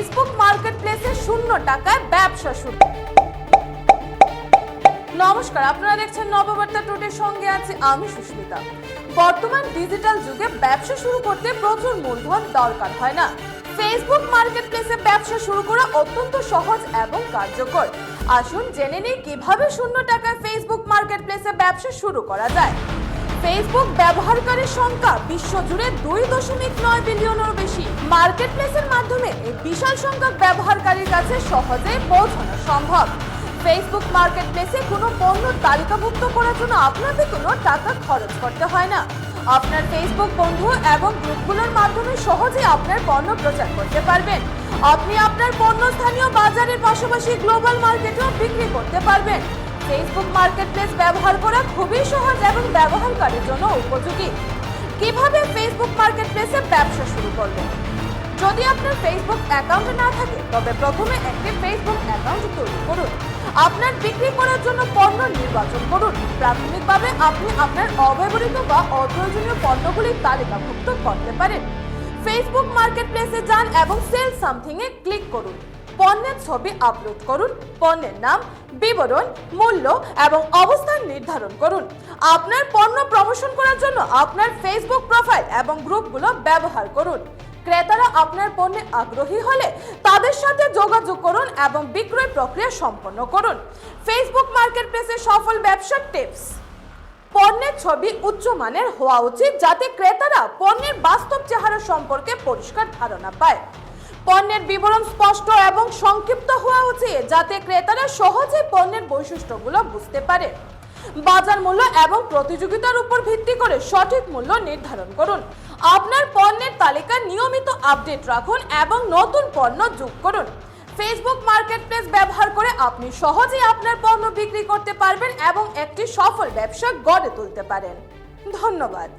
Facebook market প্লেসে শূন্য টাকায় ব্যবসা শুরু। নমস্কার, আপনারা দেখছেন নববার্তা টুডের সঙ্গে আছি আমি সুস্মিতা। বর্তমান ডিজিটাল যুগে ব্যবসা শুরু করতে প্রচুর মূলধন দরকার, হয় না? ফেসবুক মার্কেট প্লেসে ব্যবসা শুরু করা অত্যন্ত সহজ এবং কার্যকর। আসুন জেনে নিই কীভাবে শূন্য টাকায় ফেসবুক মার্কেট প্লেসে ব্যবসা শুরু করা যায়। ফেসবুক ব্যবহারকারীর সংখ্যা বিশ্বজুড়ে দুই দশমিক নয় বিলিয়নেরও বেশি। মার্কেট প্লেসের মাধ্যমে এই বিশাল সংখ্যক ব্যবহারকারীর কাছে সহজেই পৌঁছানো সম্ভব। ফেসবুক মার্কেট প্লেসে কোনো পণ্য তালিকাভুক্ত করার জন্য আপনাকে কোনো টাকা খরচ করতে হয় না। আপনার ফেসবুক বন্ধু এবং গ্রুপগুলোর মাধ্যমে সহজেই আপনার পণ্য প্রচার করতে পারবেন। আপনি আপনার পণ্য স্থানীয় বাজারের পাশাপাশি গ্লোবাল মার্কেটেও বিক্রি করতে পারবেন। ফেসবুক মার্কেট প্লেস ব্যবহার করা খুবই সহজ এবং ব্যবহারকারীর জন্য উপযোগী। কীভাবে ফেসবুক মার্কেট প্লেসে ব্যবসা শুরু করবেন? যদি আপনার ফেসবুক অ্যাকাউন্ট না থাকে, তবে প্রথমে একটি ফেসবুক অ্যাকাউন্ট তৈরি করুন। আপনার বিক্রি করার জন্য পণ্য নির্বাচন করুন। প্রাথমিকভাবে আপনি আপনার অব্যবহৃত বা অপ্রয়োজনীয় পণ্যগুলি তালিকাভুক্ত করতে পারেন। ফেসবুক মার্কেট প্লেসে যান এবং সেল সামথিং এ ক্লিক করুন। পণ্যের ছবি আপলোড করুন, পণ্যের নাম, বিবরণ, মূল্য এবং অবস্থান নির্ধারণ করুন। আপনার পণ্য প্রমোশন করার জন্য আপনার ফেসবুক প্রোফাইল এবং গ্রুপগুলো ব্যবহার করুন। ক্রেতারা আপনার পণ্যে আগ্রহী হলে তাদের সাথে যোগাযোগ করুন এবং বিক্রয় প্রক্রিয়া সম্পন্ন করুন। ফেসবুক মার্কেট প্লেসে সফল ব্যবসার টিপস পণ্যের ছবি উচ্চমানের হওয়া উচিত যাতে ক্রেতারা পণ্যের বাস্তব চেহারা সম্পর্কে পরিষ্কার ধারণা পায়। পণ্যের বিবরণ স্পষ্ট এবং সংক্ষিপ্ত হওয়া উচিত যাতে ক্রেতারা সহজে পণ্যের বৈশিষ্ট্যগুলো বুঝতে পারে। বাজার মূল্য এবং প্রতিযোগিতার উপর ভিত্তি করে সঠিক মূল্য নির্ধারণ করুন। আপনার পণ্যের তালিকা নিয়মিত আপডেট রাখুন এবং নতুন পণ্য যোগ করুন। ফেসবুক মার্কেট প্লেস ব্যবহার করে আপনি সহজেই আপনার পণ্য বিক্রি করতে পারবেন এবং একটি সফল ব্যবসা গড়ে তুলতে পারেন। ধন্যবাদ।